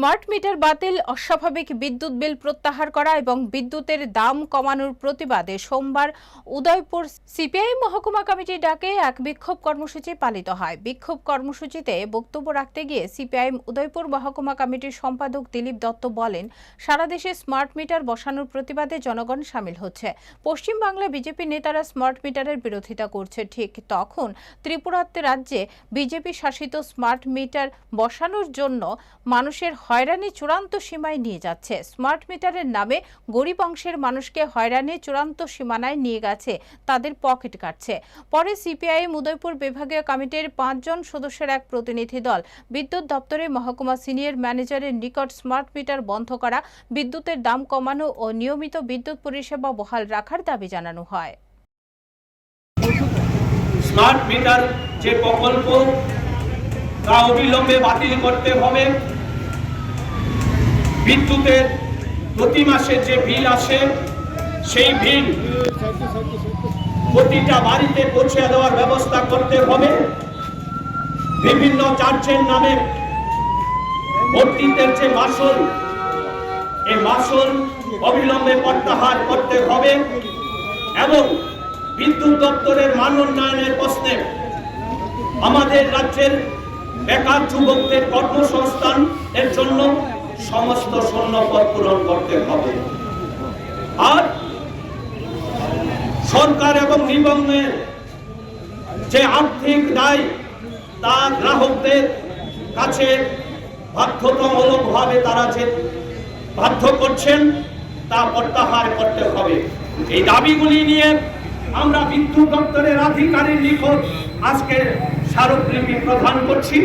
Smart meter বাতিল, অস্বাভাবিক বিদ্যুৎ বিল প্রত্যাহার করা এবং বিদ্যুতের দাম কমানোর প্রতিবাদে সোমবার উদয়পুর সিপিআই মহকুমা কমিটির ডাকে এক বিক্ষোভ কর্মসূচি পালিত হয়। বিক্ষোভ কর্মসূচিতে বক্তব্য রাখতে গিয়ে সিপিআইএম উদয়পুর মহকুমা কমিটির সম্পাদক দিলীপ দত্ত বলেন, সারা দেশে স্মার্ট মিটার বসানোর প্রতিবাদে জনগণ সামিল হচ্ছে। পশ্চিমবাংলা বিজেপি নেতারা স্মার্ট মিটারের বিরোধিতা করছে। ঠিক তখন ত্রিপুরাতে রাজ্যে বিজেপি শাসিত স্মার্ট মিটার বসানোর জন্য মানুষের হয়রানি চূড়ান্ত সীমায় নিয়ে যাচ্ছে। স্মার্ট মিটারের নামে গরিব অংশের মানুষকে হয়রানি চূড়ান্ত সীমানায় নিয়ে গেছে, তাদের পকেট কাটছে। পরে সিপিআইএম উদয়পুর বিভাগীয় কমিটির পাঁচজন সদস্যের এক প্রতিনিধি দল, বিদ্যুৎ দপ্তরে মহকুমা সিনিয়র ম্যানেজারের নিকট স্মার্ট মিটার বন্ধ করা, বিদ্যুতের দাম কমানো ও নিয়মিত বিদ্যুৎ পরিষেবা বহাল রাখার দাবি জানানো হয়। স্মার্ট মিটার যে প্রকল্প, তা অবিলম্বে বাতিল করতে হবে। বিদ্যুতের প্রতি মাসে যে বিল আসে, সেই বিল প্রতিটা বাড়িতে পৌঁছে দেওয়ার ব্যবস্থা করতে হবে। বিভিন্ন চার্চের নামে ভর্তিতে যে মাসুল এই মাসুল অবিলম্বে প্রত্যাহার করতে হবে এবং বিদ্যুৎ দপ্তরের মান উন্নয়নের প্রশ্নে আমাদের রাজ্যের বেকার যুবকদের কর্মসংস্থান এর জন্য সমস্ত শূন্যপদ পূরণ করতে হবে। আর সরকার এবং নিবন্ধের যে আর্থিক দায়, তা গ্রাহকদের কাছে বাধ্যতামূলকভাবে তারা যে বাধ্য করছেন, তা প্রত্যাহার করতে হবে। এই দাবিগুলি নিয়ে আমরা বিদ্যুৎ দপ্তরের আধিকারিক নিকট আজকে স্মারকলিপি প্রদান করছি।